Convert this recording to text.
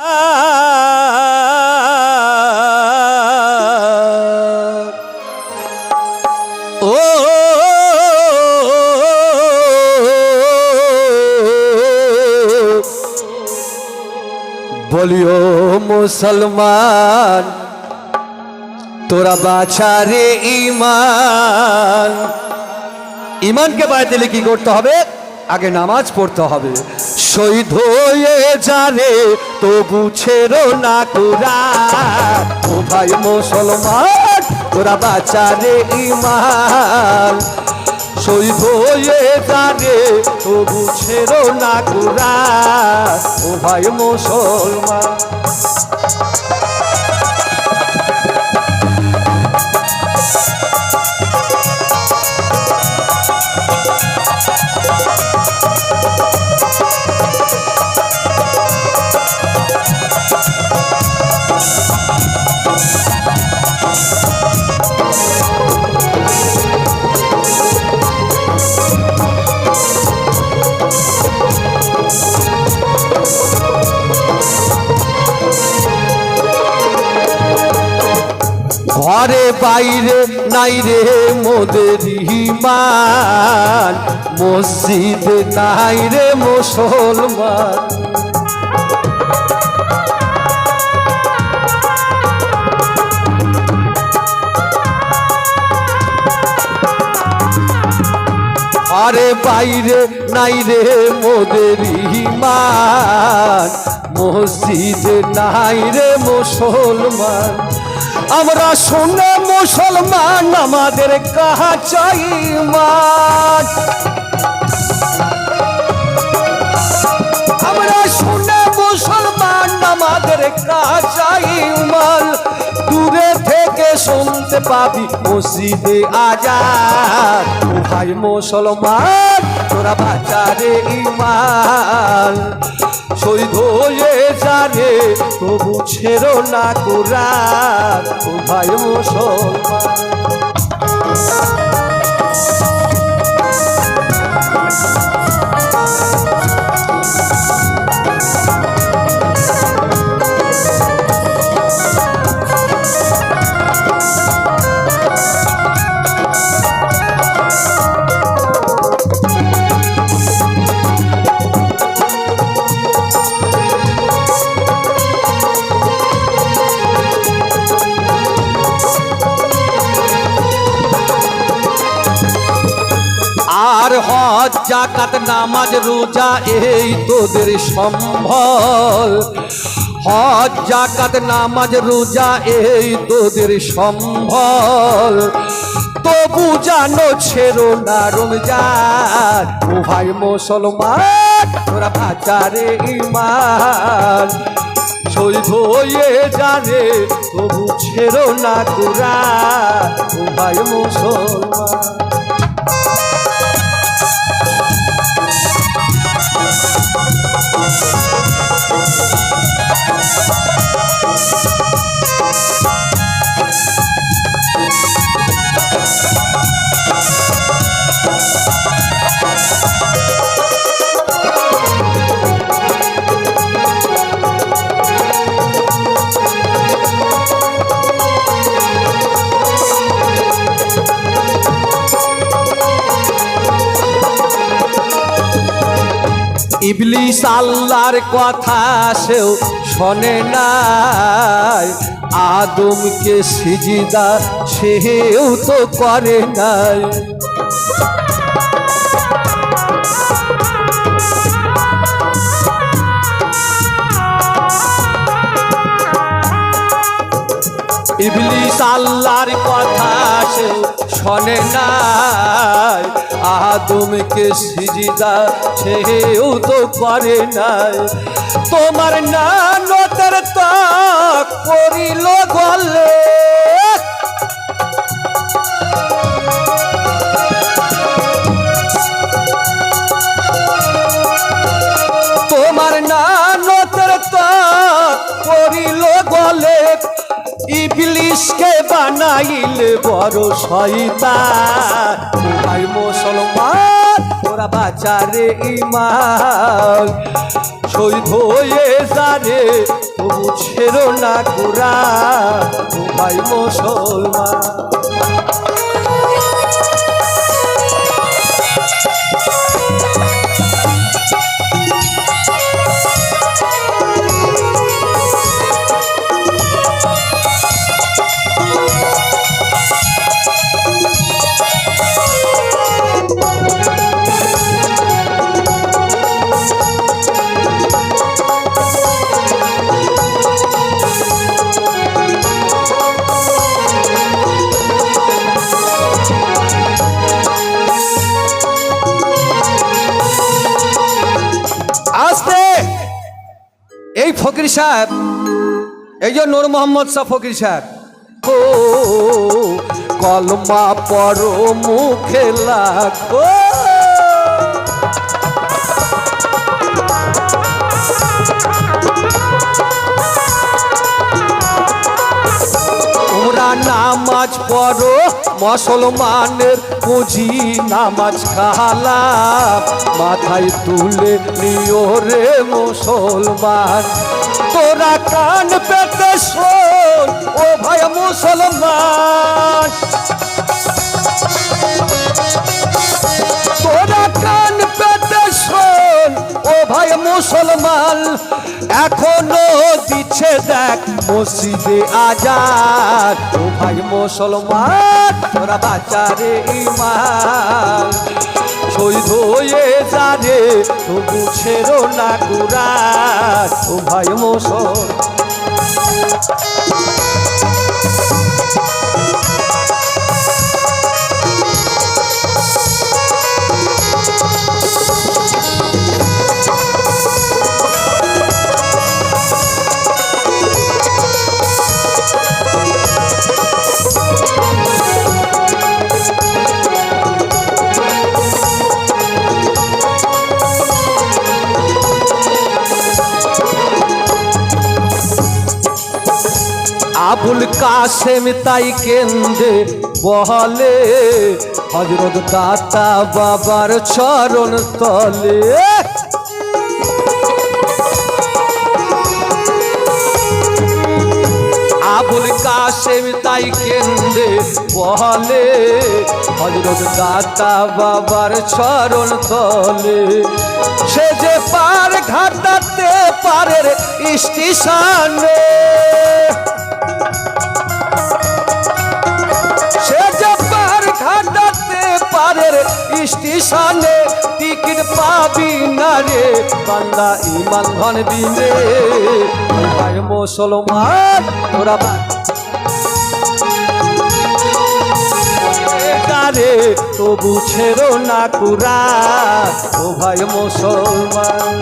বলিও মুসলমান তোরা বাছারে ইমান ইমানকে বাড়াতে কি করতে হবে? আগে নামাজ পড়তে হবে। শহীদ হয়ে জানে তবু ছেড়ো না তোরা ও ভাই মুসলমান তোরা বাঁচারে ইমান শহীদ হয়ে জানে তবু ছেড়ো না তোরা ও ভাই মুসলমান। ঘরে বাইরে নাই রে মোদের ইমান। মসজিদ নাই রে মুসলমান। আরে বাইরে নাই রে মোদের ইমান। মসজিদ নাই রে মুসলমান। আমরা শুনে মুসলমান, আমাদের কাহা চাই মান আমরা শুনে মুসলমান, আমাদের কাহা চাই উমাল দূরে থেকে শুনতে পাবি মসজিদে আজাদ। ভাই মুসলমান, তোরা বাচ্চারে ইমান শহীদ হয়ে জানে তবু ছেড়ো না কোরআন ও ভাই মুসলমান। হজ জাকাত নামাজ, রোজা, এই তোদের সম্ভল। হজ জাকাত নামাজ, রোজা, এই তোদের সম্ভব তবু জানো ছেড়ো না রমজান ভাই মুসলমান, তোরা বাজারে ইমান শহীদ হয়ে জানে তবু ছেড়ো না ও ভাই মুসলমান। ইবলিস আল্লাহর কথা সেও শোনে নাই। আদমকে সিজিদা সেও তো করে নাই। ইবলিস আল্লাহর কথা সে শোনে নাই। আদমকে সিজিদা সেও তো পারে নাই। তোমার নানতের তা করিল গলে। ইবলিশকে বানাইল বড় শয়তা ভাই মুসলমান, তোরা বাজারে ইমান শহীদ হয়ে যারে, তবু ছেড়ো না ও ভাই মুসলমান। ফকির সাহেব, এই যে নূর মোহাম্মদ শাহ ফকির সাহেব। ও, কলমা পর মুখে লাগো। তোমরা নামাজ পড়ো, মুসলমানের পুঁজি নামাজ খালা মাথায় তুলে নিও রে মুসলমান। তোরা কান পেতে শোন, ও ভাই মুসলমান। মুসলমান, এখনও দিচ্ছে দেখ মসজিদে আজাদ। ও ভাই মুসলমান, তোরা বাচ্চারে ইমান শহীদ হয়ে যারে তবু ছেড়ো না কুরাত। ও ভাই মুসলমান। আবুল কাসেম তাই কেন্দ্রে বহলে। হজরত দাতা বাবার চরণ তলে। আবুল কাসেম তাই কেন্দ্রে বহলে। হজরত দাতা বাবার চরণ তলে। সে যে পার ঘাটাতে পারের স্টেশনে। পারের স্টেশনে টিকিট পাবি না রে? বান্দা, ইমান ধন দিনে মুসলমান, তোরা রে তবু ছেড়ো না কুরা ও ভাই মুসলমান